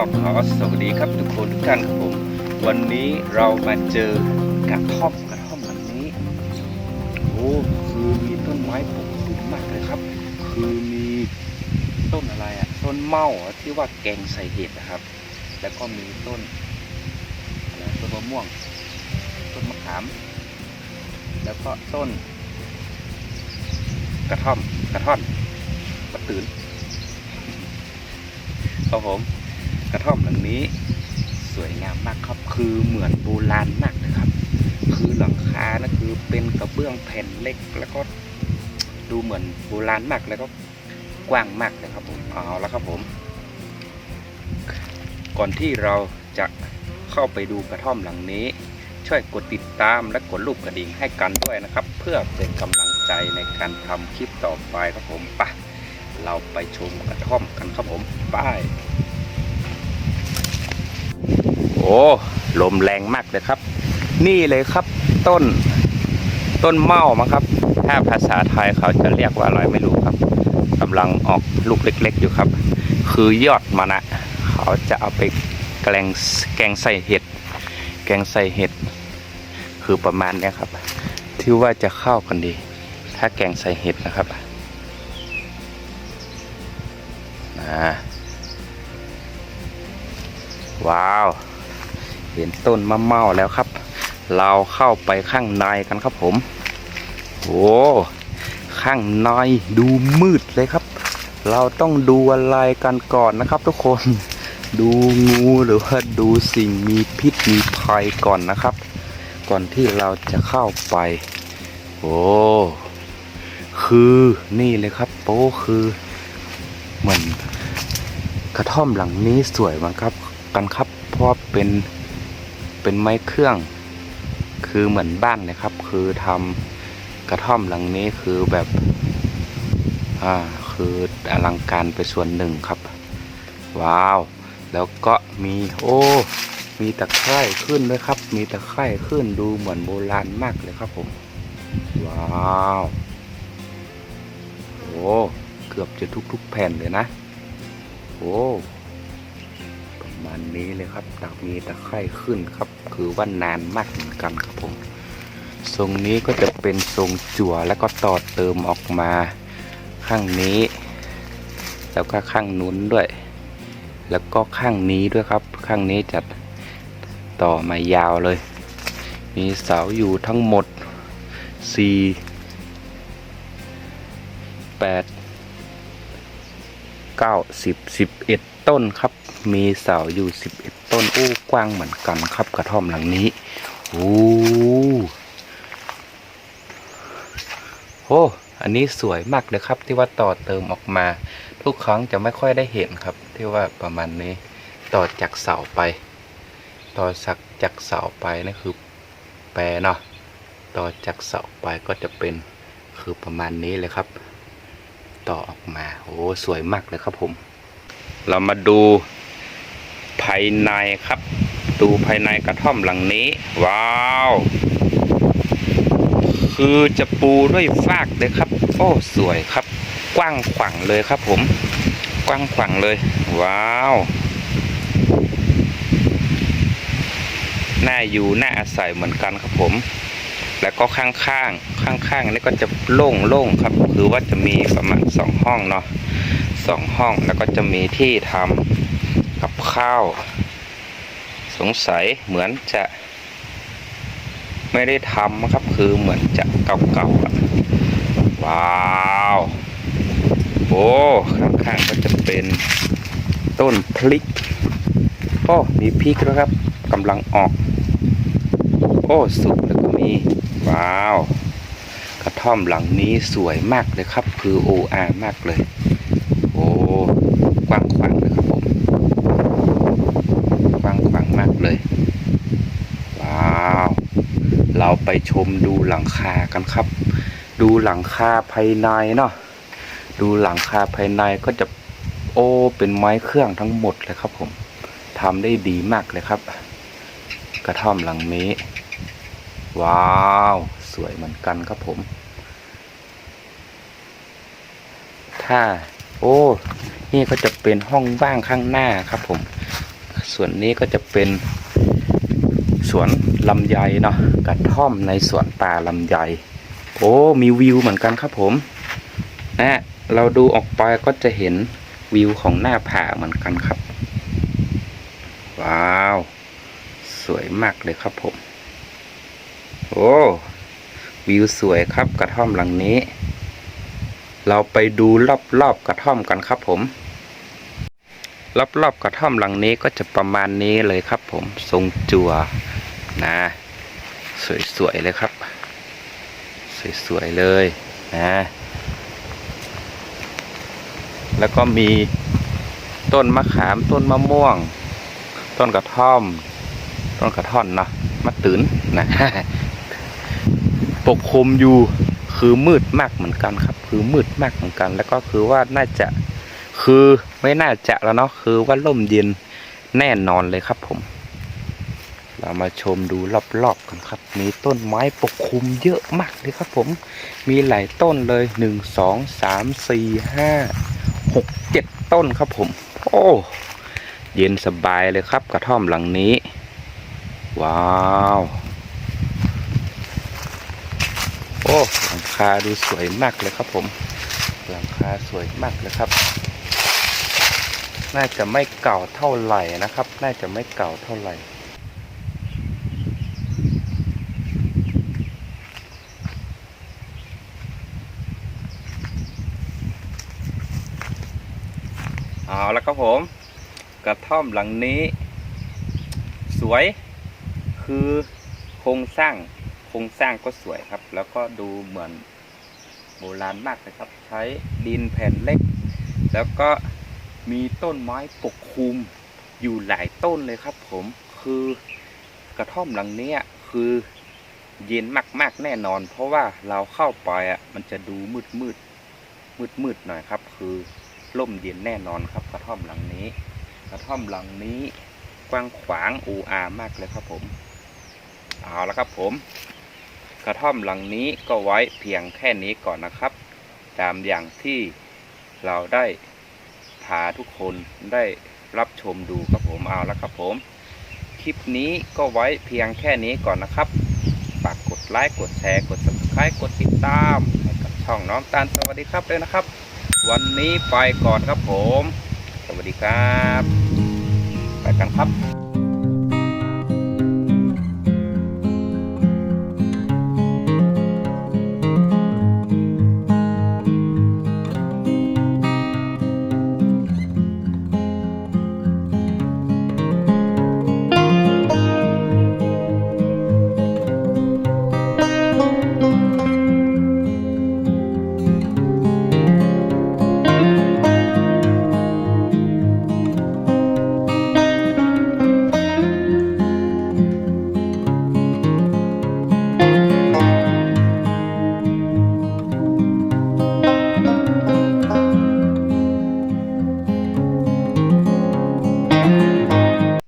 ขอสวัสดีครับทุกคนทุกท่านครับผม วันนี้เรามาเจอกระท่อมกระท่อมหลังนี้โอ้คือมีต้นไม้ปกคลุมมากเลยครับ คือมีต้นอะไรอะต้นเมาที่ว่าแกงใส่เห็ดนะครับ แล้วก็มีต้นต้นมะม่วง ต้นมะขาม แล้วก็ต้น กระท่อมกระท่อนกระตื่นครับผม กระท่อมหลังนี้ สวยงามมากครับคือเหมือนโบราณมากเลยครับ คือหลังคานะคือเป็นกระเบื้องแผ่นเล็กแล้วก็ดูเหมือนโบราณมากแล้วก็กว้างมากเลยครับผมเอาแล้วครับผม ก่อนที่เราจะเข้าไปดูกระท่อมหลังนี้ ช่วยกดติดตามและกดรูปกระดิ่งให้กันด้วยนะครับ เพื่อเป็นกำลังใจในการทำคลิปต่อไปครับผมไปเราไปชมกระท่อมกันครับผมไป ลมแรงมากเลยครับ นี่เลยครับต้นต้นเมามั้งครับ ถ้าภาษาไทยเขาจะเรียกว่าอะไรไม่รู้ครับกำลังออกลูกเล็ก ๆ อยู่ครับ คือยอดมันอะเขาจะเอาไปแกงแกงใส่เห็ด แกงใส่เห็ด คือประมาณนี้ครับ ที่ว่าจะเข้ากันดี ถ้าแกงใส่เห็ดนะครับอ่าว้าว เห็นต้นมะเม่าแล้วครับ เราเข้าไปข้างในกันครับผมโอ้ข้างในดูมืดเลยครับ เราต้องดูอะไรกันก่อนนะครับ ทุกคนดูงูหรือว่าดูสิ่งมีพิษมีภัยก่อนนะครับ ก่อนที่เราจะเข้าไป โอ้คือนี่เลยครับ โป้คือเหมือนกระท่อมหลังนี้สวยมั้งครับ กันครับเพราะเป็น เป็นไม้เครื่อง คือเหมือนบ้านเลยครับ คือทำกระท่อมหลังนี้คือแบบอ่าคืออลังการไปส่วนหนึ่งครับ ว้าว แล้วก็มีโอ้มีตะไคร่ขึ้นด้วยครับ มีตะไคร่ขึ้นดูเหมือนโบราณมากเลยครับผม ว้าวโอ้เกือบจะทุกๆแผ่นเลยนะโอ้ ประมาณนี้เลยครับตักมีตะไคร่ขึ้นครับ คือว่านานมากเหมือนกันครับผมทรงนี้ก็จะเป็นทรงจั่วแล้วก็ต่อเติมออกมาข้างนี้ แล้วก็ข้างนู้นด้วย แล้วก็ข้างนี้ด้วยครับ ข้างนี้จะต่อมายาวเลย มีเสาอยู่ทั้งหมด 4 8 9 10 11 ต้นครับ มีเสาอยู่11ต้นโอ้กว้างเหมือนกันครับกระท่อมหลังนี้โอ้โหอันนี้สวยมากเลยครับที่ว่าต่อเติมออกมา ทุกครั้งจะไม่ค่อยได้เห็นครับ ที่ว่าประมาณนี้ต่อจากเสาไป ต่อสักจากเสาไปนั่นคือแปรเนาะต่อจากเสาไปก็จะเป็นคือประมาณนี้เลยครับ ต่อออกมาโอ้สวยมากเลยครับผม เรามาดู ภายในครับ ดูภายในกระท่อมหลังนี้ ว้าว คือจะปูด้วยฟากเลยครับ โอ้สวยครับ กว้างขวางเลยครับผม กว้างขวางเลย ว้าวน่าอยู่น่าอาศัยเหมือนกันครับผม แล้วก็ข้างๆข้างๆนี่ก็จะโล่งๆครับ คือว่าจะมีประมาณสองห้องเนาะสองห้องแล้วก็จะมีที่ทำกับ ข้าว สงสัยเหมือนจะไม่ได้ทำนะครับคือเหมือนจะเก่าๆอะว้าวโอ้ข้างๆก็จะเป็นต้นพริกโอ้มีพริกแล้วครับกำลังออก โอ้สุกแล้วก็มีว้าว กระท่อมหลังนี้สวยมากเลยครับ คือโออามากเลย โอ้ กว้างขวางเลยครับผม กว้างขวางมากเลย ว้าว เราไปชมดูหลังคากันครับ ดูหลังคาภายในเนาะดูหลังคาภายในก็จะโอ้เป็นไม้เครื่องทั้งหมดเลยครับผมทำได้ดีมากเลยครับ กระท่อมหลังนี้ว้าว สวยเหมือนกันครับผม ถ้า โอ้ นี่ก็จะเป็นห้องว่างข้างหน้าครับผม ส่วนนี้ก็จะเป็น สวนลำไยเนาะกระท่อมในสวนป่าลำไยโอ้มีวิวเหมือนกันครับผมนะเราดูออกไปก็จะเห็นวิวของหน้าผาเหมือนกันครับ ว้าว สวยมากเลยครับผม โอ้วิวสวยครับกระท่อมหลังนี้ เราไปดูรอบๆกระท่อมกันครับผมรอบๆกระท่อมหลังนี้ก็จะประมาณนี้เลยครับผมทรงจั่ว นะ สวยๆเลยครับ สวยๆเลยนะ แล้วก็มีต้นมะขามต้นมะม่วง ต้นกระท่อม ต้นกระท่อนเนาะมะตื่นนะปกคลุมอยู่คือมืดมากเหมือนกันครับ คือมืดมากเหมือนกัน แล้วก็คือว่าน่าจะคือไม่น่าจะแล้วเนาะคือว่าร่มเย็นแน่นอนเลยครับผม เรามาชมดูรอบๆกันครับ มีต้นไม้ปกคลุมเยอะมากเลยครับผม มีหลายต้นเลยหนึ่งสองสามสี่ห้าหกเจ็ดต้นครับผม โอ้เย็นสบายเลยครับกระท่อมหลังนี้ ว้าวโอ้หลังคาดูสวยมากเลยครับผม หลังคาสวยมากเลยครับ น่าจะไม่เก่าเท่าไหร่นะครับ น่าจะไม่เก่าเท่าไหร่ เอาแล้วครับผม กระท่อมหลังนี้ สวยคือโครงสร้างโครงสร้างก็สวยครับ แล้วก็ดูเหมือนโบราณมากเลยครับ ใช้ดินแผ่นเล็ก แล้วก็มีต้นไม้ปกคลุมอยู่หลายต้นเลยครับ ผมคือกระท่อมหลังนี้คือเย็นมากๆแน่นอน เพราะว่าเราเข้าไปอะมันจะดูมืดมืดมืดมืดหน่อยครับ คือ ร่มเย็นแน่นอนครับกระท่อมหลังนี้ กระท่อมหลังนี้กว้างขวางอูอามากเลยครับผม เอาละครับผม กระท่อมหลังนี้ก็ไว้เพียงแค่นี้ก่อนนะครับ ตามอย่างที่เราได้พาทุกคนได้รับชมดูครับผมเอาละครับผม คลิปนี้ก็ไว้เพียงแค่นี้ก่อนนะครับฝากกดไลค์กดแชร์กด subscribe กดติดตามให้กับช่องน้องตาลสวัสดีครับด้วยนะครับ วันนี้ไปก่อนครับผม สวัสดีครับ ไปกันครับ